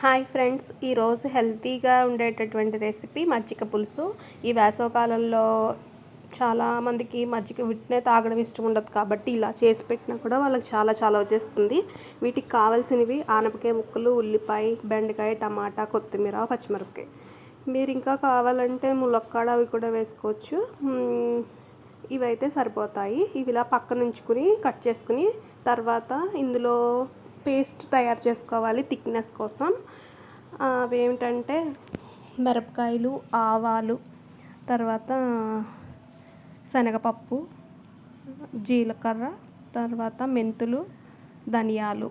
Hi friends ఈరోజు హెల్తీగా ఉండేటటువంటి రెసిపీ మజ్జిగ పులుసు. ఈ వేసవకాలంలో చాలామందికి మజ్జిగ విట్నే తాగడం ఇష్టం ఉండదు కాబట్టి ఇలా చేసి పెట్టినా కూడా వాళ్ళకి చాలా చాలా వచ్చేస్తుంది. వీటికి కావాల్సినవి ఆనపకాయ ముక్కలు ఉల్లిపాయ బెండకాయ టమాటా కొత్తిమీర పచ్చిమిరపకాయ. మీరు ఇంకా కావాలంటే ములక్కాడ అవి కూడా వేసుకోవచ్చు. ఇవైతే సరిపోతాయి. ఇవి ఇలా పక్కన ఉంచుకుని కట్ చేసుకుని తర్వాత ఇందులో పేస్ట్ తయారు చేసుకోవాలి థిక్నెస్ కోసం. అవేమిటంటే అవి ఏమిటంటే మిరపకాయలు ఆవాలు తర్వాత శనగపప్పు జీలకర్ర తర్వాత మెంతులు ధనియాలు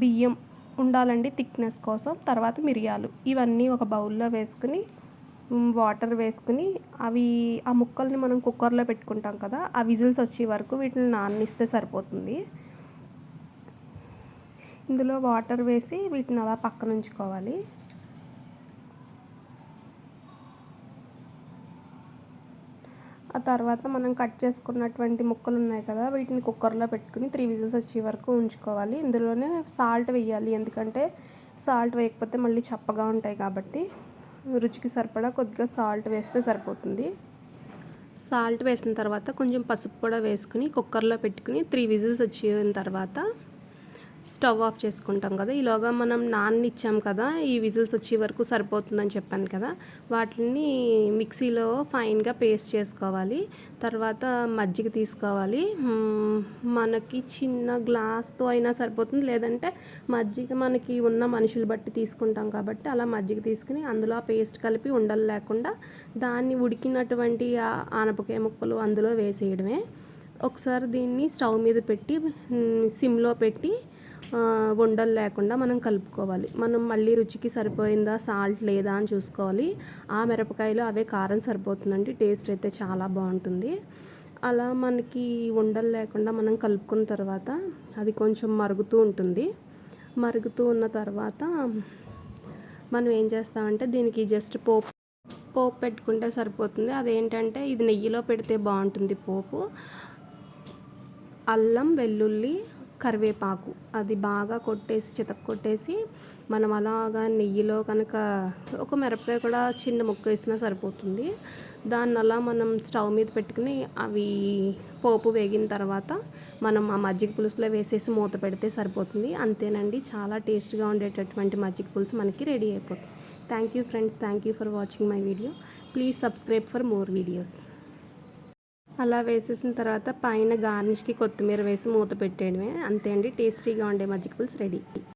బియ్యం ఉండాలండి థిక్నెస్ కోసం తర్వాత మిరియాలు. ఇవన్నీ ఒక బౌల్లో వేసుకుని వాటర్ వేసుకుని అవి ఆ ముక్కల్ని మనం కుక్కర్లో పెట్టుకుంటాం కదా ఆ విజిల్స్ వచ్చే వరకు వీటిని నాననిస్తే సరిపోతుంది. ఇందులో వాటర్ వేసి వీటిని అలా పక్కన ఉంచుకోవాలి. ఆ తర్వాత మనం కట్ చేసుకున్నటువంటి ముక్కలు ఉన్నాయి కదా వీటిని కుక్కర్లో పెట్టుకుని త్రీ విజిల్స్ వచ్చే వరకు ఉంచుకోవాలి. ఇందులోనే సాల్ట్ వేయాలి ఎందుకంటే సాల్ట్ వేయకపోతే మళ్ళీ చప్పగా ఉంటాయి కాబట్టి. రుచికి సరిపడా కొద్దిగా సాల్ట్ వేస్తే సరిపోతుంది. సాల్ట్ వేసిన తర్వాత కొంచెం పసుపు కూడా వేసుకుని కుక్కర్లో పెట్టుకుని త్రీ విజిల్స్ వచ్చిన తర్వాత స్టవ్ ఆఫ్ చేసుకుంటాం కదా. ఈలోగా మనం నాన్న ఇచ్చాం కదా ఈ విజిల్స్ వచ్చే వరకు సరిపోతుందని చెప్పాను కదా. వాటిని మిక్సీలో ఫైన్గా పేస్ట్ చేసుకోవాలి. తర్వాత మజ్జిగ తీసుకోవాలి. మనకి చిన్న గ్లాస్తో అయినా సరిపోతుంది. లేదంటే మజ్జిగ మనకి ఉన్న మనుషులు బట్టి తీసుకుంటాం కాబట్టి అలా మజ్జిగ తీసుకుని అందులో ఆ పేస్ట్ కలిపి ఉండలు లేకుండా దాన్ని ఉడికినటువంటి ఆనపకాయ ముక్కలు అందులో వేసేయడమే. ఒకసారి దీన్ని స్టవ్ మీద పెట్టి సిమ్లో పెట్టి ఉండలు లేకుండా మనం కలుపుకోవాలి. మనం మళ్ళీ రుచికి సరిపోయిందా సాల్ట్ లేదా అని చూసుకోవాలి. ఆ మిరపకాయలు అవే కారం సరిపోతుందండి టేస్ట్ అయితే చాలా బాగుంటుంది. అలా మనకి ఉండలు లేకుండా మనం కలుపుకున్న తర్వాత అది కొంచెం మరుగుతూ ఉంటుంది. మరుగుతూ ఉన్న తర్వాత మనం ఏం చేస్తామంటే దీనికి జస్ట్ పోపు పోపు పెట్టుకుంటే సరిపోతుంది. అదేంటంటే ఇది నెయ్యిలో పెడితే బాగుంటుంది పోపు. అల్లం వెల్లుల్లి కరివేపాకు. అది బాగా కొట్టేసి చితక కొట్టేసి మనం అలాగా నెయ్యిలో కనుక ఒక మిరపకాయ కూడా చిన్న ముక్క వేసినా సరిపోతుంది. దాన్ని అలా మనం స్టవ్ మీద పెట్టుకుని అవి పోపు వేగిన తర్వాత మనం ఆ మజ్జిగ పులుసులో వేసేసి మూత పెడితే సరిపోతుంది. అంతేనండి చాలా టేస్ట్గా ఉండేటటువంటి మజ్జిగ పులుసు మనకి రెడీ అయిపోతుంది. Thank you friends thank you for watching my video please subscribe for more videos అలా వేసేసిన తర్వాత పైన గార్నిష్కి కొత్తిమీర వేసి మూత పెట్టేయడమే. అంతే అండి టేస్టీగా ఉండే మజ్జిగ పులుసు రెడీ.